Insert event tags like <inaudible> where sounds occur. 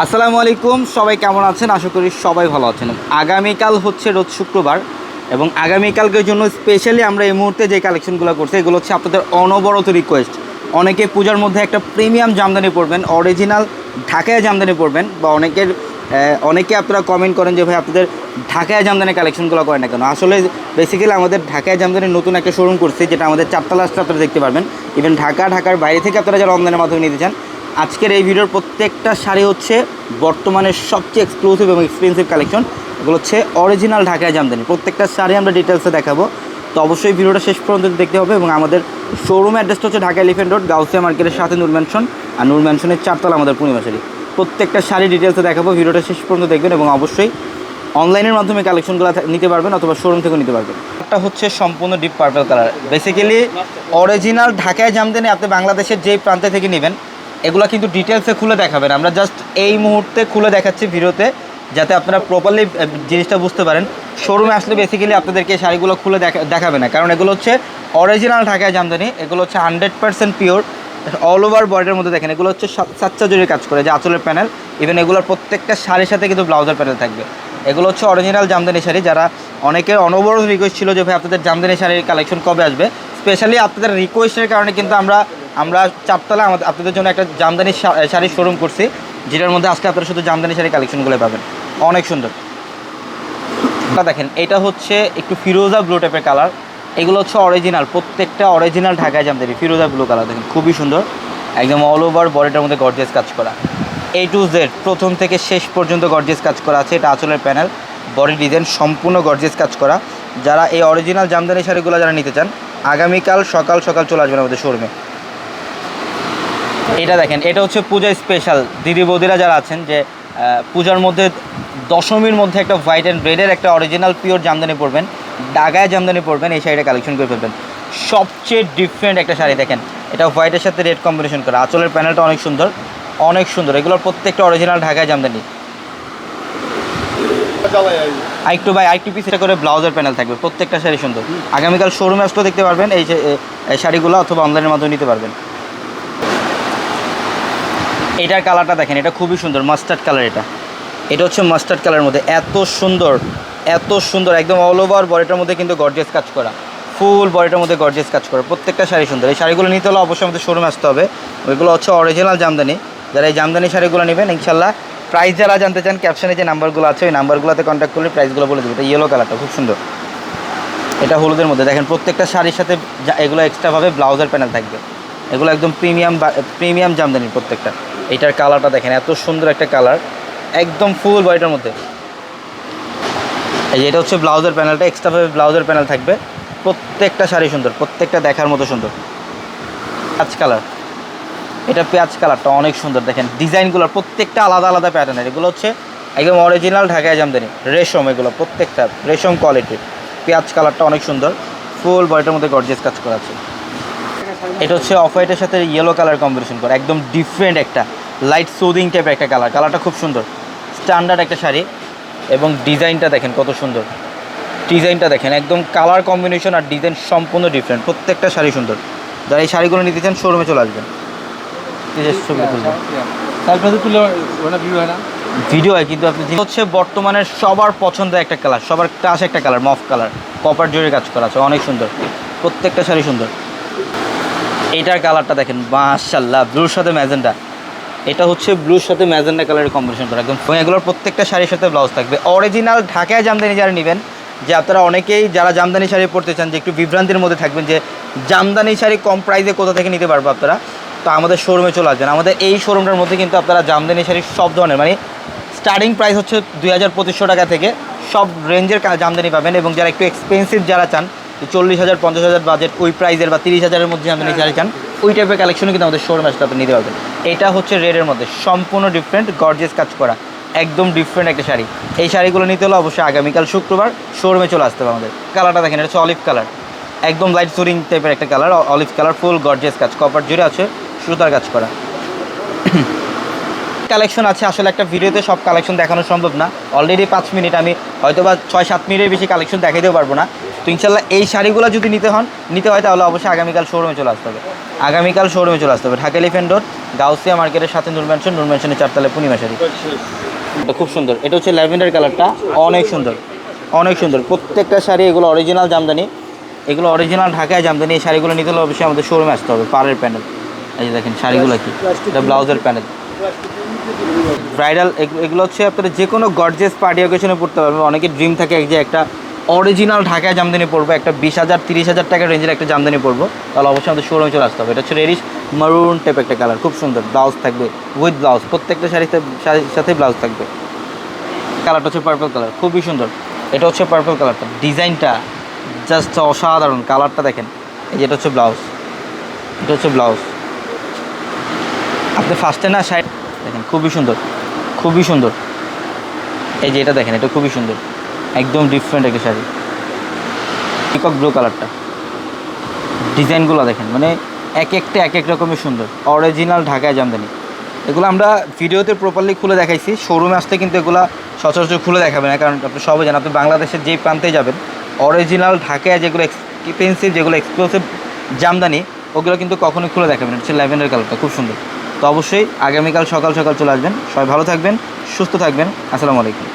আসসালামু আলাইকুম, সবাই কেমন আছেন? আশা করি সবাই ভালো আছেন। আগামীকাল হচ্ছে রোজ শুক্রবার এবং আগামীকালকের জন্য স্পেশালি আমরা এই মুহূর্তে যে কালেকশনগুলো করছি, এগুলো হচ্ছে আপনাদের অনবরত রিকোয়েস্ট অনেকে পূজার মধ্যে একটা প্রিমিয়াম জামদানি পরবেন অরিজিনাল ঢাকায় জামদানি পরবেন বা অনেকের অনেকে আপনারা কমেন্ট করেন যে ভাই আপনাদের ঢাকায় জামদানি কালেকশনগুলো করেন না কেন? আসলে বেসিক্যালি আমাদের ঢাকায় জামদানির নতুন একটা শোরুম করছে, যেটা আমাদের চারতলা আসতে আপনারা দেখতে পারবেন। ইভেন ঢাকা, ঢাকার বাইরে থেকে আপনারা যারা অনলাইনের মাধ্যমে নিতে চান আজকের এই ভিডিওর প্রত্যেকটা শাড়ি হচ্ছে বর্তমানে সবচেয়ে এক্সক্লুসিভ এবং এক্সপেন্সিভ কালেকশন এগুলো হচ্ছে অরিজিনাল ঢাকায় জামদানি। প্রত্যেকটা শাড়ি আমরা ডিটেলসে দেখাবো। তো অবশ্যই ভিডিওটা শেষ পর্যন্ত দেখতে হবে এবং আমাদের শোরুম অ্যাড্রেসটা হচ্ছে ঢাকা এলিফেন্ট রোড গাউসিয়া মার্কেটের সাথে নূর ম্যানশন আর নূর ম্যানশনের চারতলা আমাদের পূর্ণিমা শাড়ি। প্রত্যেকটা শাড়ি ডিটেলসে দেখাবো, ভিডিওটা শেষ পর্যন্ত দেখবেন এবং অবশ্যই অনলাইনের মাধ্যমে কালেকশনগুলো নিতে পারবেন অথবা শোরুম থেকেও নিতে পারবেন। একটা হচ্ছে সম্পূর্ণ deep purple colour basically original ঢাকায় জামদানি আপনি বাংলাদেশের যেই প্রান্তে থেকে নেবেন এগুলো কিন্তু ডিটেলসে খুলে দেখাবেন। আমরা জাস্ট এই মুহূর্তে খুলে দেখাচ্ছি ভিডিওতে, যাতে আপনারা প্রপারলি জিনিসটা বুঝতে পারেন। শোরুমে আসলে বেসিক্যালি আপনাদেরকে শাড়িগুলো খুলে দেখা, দেখাবে না। কারণ এগুলো হচ্ছে অরিজিনাল ঢাকায় জামদানি, এগুলো হচ্ছে hundred percent pure all over বডির মধ্যে দেখেন, এগুলো হচ্ছে সাচ্চা কাজ করে, যে আঁচলের প্যানেল ইভেন এগুলোর প্রত্যেকটা শাড়ির সাথে কিন্তু ব্লাউজের প্যানেল থাকবে। এগুলো হচ্ছে অরিজিনাল জামদানি শাড়ি, যারা অনেকের অনবরত রিকোয়েস্ট ছিল যে, ভাই, আপনাদের জামদানি শাড়ির কালেকশন কবে আসবে? স্পেশালি আপনাদের রিকোয়েস্টের কারণে কিন্তু আমরা আমরা চারতলা আমাদের আপনাদের জন্য একটা জামদানি শাড়ির শোরুম করছি, যেটার মধ্যে আজকে আপনারা শুধু জামদানি শাড়ি কালেকশনগুলো পাবেন। অনেক সুন্দর। দেখেন, এটা হচ্ছে একটু ফিরোজা ব্লু টাইপের কালার এগুলো হচ্ছে অরিজিনাল প্রত্যেকটা অরিজিনাল ঢাকায় জামদানি, ফিরোজা ব্লু কালার দেখেন, খুবই সুন্দর। একদম অল ওভার বডিটার মধ্যে গর্জিয়াস কাজ করা। এ টু জেড প্রথম থেকে শেষ পর্যন্ত গর্জিয়াস কাজ করা আছে, এটা আঁচলের প্যানেল বডি ডিজাইন সম্পূর্ণ গর্জিয়াস কাজ করা। যারা এই অরিজিনাল জামদানি শাড়িগুলো যারা নিতে চান, আগামীকাল সকাল সকাল চলে আসবেন আমাদের শোরুমে এটা দেখেন এটা হচ্ছে পূজা স্পেশাল দিদি বৌদিরা যারা আছেন যে পূজার মধ্যে দশমীর মধ্যে একটা হোয়াইট অ্যান্ড রেডের একটা অরিজিনাল পিওর জামদানি পরবেন ডাগায় জামদানি পরবেন এই শাড়িটা কালেকশন করে ফেলবেন। সবচেয়ে ডিফারেন্ট একটা শাড়ি দেখেন এটা হোয়াইটের সাথে রেড কম্বিনেশন করা। আঁচলের প্যানেলটা অনেক সুন্দর অনেক সুন্দর। এগুলোর প্রত্যেকটা অরিজিনাল ঢাকায় জামদানি। আরেকটু ভাই আরেকটু পিসটা করে ব্লাউজের প্যানেল থাকবে প্রত্যেকটা শাড়ি সুন্দর। আগামীকাল শোরুমে আসলেও দেখতে পারবেন এই শাড়িগুলো অথবা অনলাইনের মাধ্যমে নিতে পারবেন। এটার কালারটা দেখেন, এটা খুবই সুন্দর মাস্টার্ড কালার এটা। এটা হচ্ছে মাস্টার্ড কালারের মধ্যে এত সুন্দর এত সুন্দর, একদম অল ওভার বডিটার মধ্যে কিন্তু গর্জেস কাজ করা। ফুল বডিটার মধ্যে গর্জেস কাজ করা, প্রত্যেকটা শাড়ি সুন্দর। এই শাড়িগুলো নিতে হলে অবশ্যই আমাদের শোরুমে আসতে হবে। ওইগুলো হচ্ছে অরিজিনাল জামদানি। যারা এই জামদানি শাড়িগুলো নেবেন ইনশাল্লাহ প্রাইস যারা জানতে চান ক্যাপশনে যে নাম্বারগুলো আছে, ওই নাম্বারগুলোতে কন্ট্যাক্ট করলে প্রাইসগুলো বলে দেবে। এটা ইয়েলো কালারটা খুব সুন্দর। এটা হলুদের মধ্যে। দেখেন, প্রত্যেকটা শাড়ির সাথে এগুলো এক্সট্রাভাবে ব্লাউজের প্যানেল থাকবে। এগুলো একদম প্রিমিয়াম প্রিমিয়াম জামদানির প্রত্যেকটা। এটার কালারটা দেখেন, এত সুন্দর একটা কালার, একদম ফুল বডিটার মধ্যে। এই এটা হচ্ছে ব্লাউজের প্যানেলটা এক্সট্রাভাবে ব্লাউজের প্যানেল থাকবে। প্রত্যেকটা শাড়ি সুন্দর, প্রত্যেকটা দেখার মতো সুন্দর। পেঁয়াজ কালার এটা পেঁয়াজ কালারটা অনেক সুন্দর, দেখেন ডিজাইনগুলো প্রত্যেকটা আলাদা আলাদা প্যাটার্নের এগুলো হচ্ছে একদম অরিজিনাল ঢাকায় জামদানি, রেশম এগুলো, প্রত্যেকটা রেশম কোয়ালিটির পেঁয়াজ কালারটা অনেক সুন্দর ফুল বডিটার মধ্যে গর্জেস কাজ করা আছে। এটা হচ্ছে অফ হোয়াইটের সাথে ইয়েলো কালার কম্বিনেশন করা, একদম ডিফারেন্ট একটা। লাইট সুদিং টাইপের একটা কালার। কালারটা খুব সুন্দর। স্ট্যান্ডার্ড একটা শাড়ি এবং ডিজাইনটা দেখেন কত সুন্দর। ডিজাইনটা দেখেন একদম কালার কম্বিনেশন আর ডিজাইন সম্পূর্ণ ডিফারেন্ট প্রত্যেকটা শাড়ি সুন্দর। যারা এই শাড়িগুলো নিতে চান শোরুমে চলে আসবেন। ছবি তুলবেন ভিডিও হয় কিন্তু আপনি হচ্ছে বর্তমানে সবার পছন্দের একটা কালার সবার ক্রাশ একটা কালার মফ কালার কপার জোরে কাজ করা আছে অনেক সুন্দর। প্রত্যেকটা শাড়ি সুন্দর। এইটার কালারটা দেখেন মাশাল্লাহ ব্লুর সাথে ম্যাজেন্ডা এটা হচ্ছে ব্লুর সাথে ম্যাজেন্ডা কালারের কম্বিনেশন করা। একদম এগুলোর প্রত্যেকটা শাড়ির সাথে ব্লাউজ থাকবে। অরিজিনাল ঢাকায় জামদানি যারা নেবেন, যে আপনারা অনেকেই যারা জামদানি শাড়ি পরতে চান, যে একটু বিভ্রান্তির মধ্যে থাকবেন, যে জামদানি শাড়ি কম প্রাইসে কোথা থেকে নিতে পারব আপনারা, তো আমাদের শোরুমে চলে আসবেন। আমাদের এই শোরুমটার মধ্যে কিন্তু আপনারা জামদানি শাড়ির সব ধরনের মানে স্টার্টিং প্রাইস হচ্ছে দুই টাকা থেকে সব রেঞ্জের জামদানি পাবেন এবং যারা একটু এক্সপেন্সিভ যারা চান চল্লিশ হাজার, পঞ্চাশ হাজার বাজেট ওই প্রাইজের বা তিরিশ হাজারের মধ্যে আপনি শাড়ি চান ওই টাইপের কালেকশনও কিন্তু আমাদের শোরুমে আসলে আপনি নিতে পারবেন। এটা হচ্ছে রেডের মধ্যে, সম্পূর্ণ ডিফারেন্ট গর্জিয়াস কাজ করা, একদম ডিফারেন্ট একটা শাড়ি। এই শাড়িগুলো নিতে হলে অবশ্যই আগামীকাল শুক্রবার শোরুমে চলে আসতে হবে আমাদের। কালারটা দেখেন, এটা হচ্ছে অলিভ কালার একদম লাইট সুরিং টাইপের একটা colour olive colour full gorgeous কাজ কপার জুড়ে আছে, সুতার কাজ করা। <coughs> কালেকশন আছে, আসলে একটা ভিডিওতে সব কালেকশন দেখানো সম্ভব না। অলরেডি পাঁচ মিনিট, আমি হয়তো বা ছয় সাত মিনিটের বেশি কালেকশন দেখাইতেও পারব না। তো ইনশাল্লাহ এই শাড়িগুলো যদি নিতে হন, নিতে হয় তাহলে অবশ্যই আগামীকাল শোরুমে চলে আসতে হবে। আগামীকাল শোরুমে চলে আসতে হবে। ঢাকা এলিফেন্ট রোড গাউসিয়া মার্কেটের সাথে নূর ম্যানশন নূর ম্যানশনের চারতলা পূর্ণিমা শাড়ি। খুব সুন্দর। এটা হচ্ছে ল্যাভেন্ডার কালারটা। অনেক সুন্দর। অনেক সুন্দর। প্রত্যেকটা শাড়ি এগুলো অরিজিনাল জামদানি। এগুলো অরিজিনাল ঢাকায় জামদানি। এই শাড়িগুলো নিতে হলে অবশ্যই আমাদের শোরুমে আসতে হবে। পাড়ের প্যানেল এই যে দেখেন শাড়িগুলো কি? এটা ব্লাউজের প্যানেল ব্রাইডাল এগুলো হচ্ছে আপনারা যে কোনো গর্জেস পার্টি অকেশনে পড়তে পারবেন। অনেকের ড্রিম থাকে এক যে একটা অরিজিনাল ঢাকায় জামদানি পরবো। একটা বিশ হাজার, তিরিশ হাজার টাকার রেঞ্জের একটা জামদানি পরবো। তাহলে অবশ্যই আমাদের শোরুমে চলে আসতে হবে। এটা হচ্ছে রেডিশ মারুন টাইপ একটা কালার খুব সুন্দর। ব্লাউজ থাকবে উইথ ব্লাউজ প্রত্যেকটা শাড়িতে, শাড়ির সাথে ব্লাউজ থাকবে। কালারটা হচ্ছে পার্পল কালার খুবই সুন্দর। এটা হচ্ছে পার্পল কালারটা ডিজাইনটা জাস্ট অসাধারণ। কালারটা দেখেন। এই যে এটা হচ্ছে ব্লাউজ এটা হচ্ছে ব্লাউজ আপনি ফার্স্টে না সাইড দেখেন, খুবই সুন্দর। খুবই সুন্দর। এই যে এটা দেখেন, এটা খুবই সুন্দর। একদম ডিফারেন্ট একটা শাড়ি। পিকক ব্লু কালারটা ডিজাইনগুলো দেখেন মানে এক একটা, এক এক রকমের সুন্দর। অরিজিনাল ঢাকায় জামদানি। এগুলো আমরা ভিডিওতে প্রপারলি খুলে দেখাইছি। শোরুমে আসতে কিন্তু এগুলো সচরাচর খুলে দেখাবে না, কারণ আপনি সবাই জানেন, আপনি বাংলাদেশের যেই প্রান্তে যাবেন অরিজিনাল ঢাকায় যেগুলো এক্সপেন্সিভ যেগুলো এক্সক্লুসিভ জামদানি, ওগুলো কিন্তু কখনোই খুলে দেখাবেন হচ্ছে ল্যাভেন্ডার কালারটা খুব সুন্দর। তো অবশ্যই আগামীকাল সকাল সকাল চলে আসবেন। সবাই ভালো থাকবেন, সুস্থ থাকবেন। আসসালামু আলাইকুম।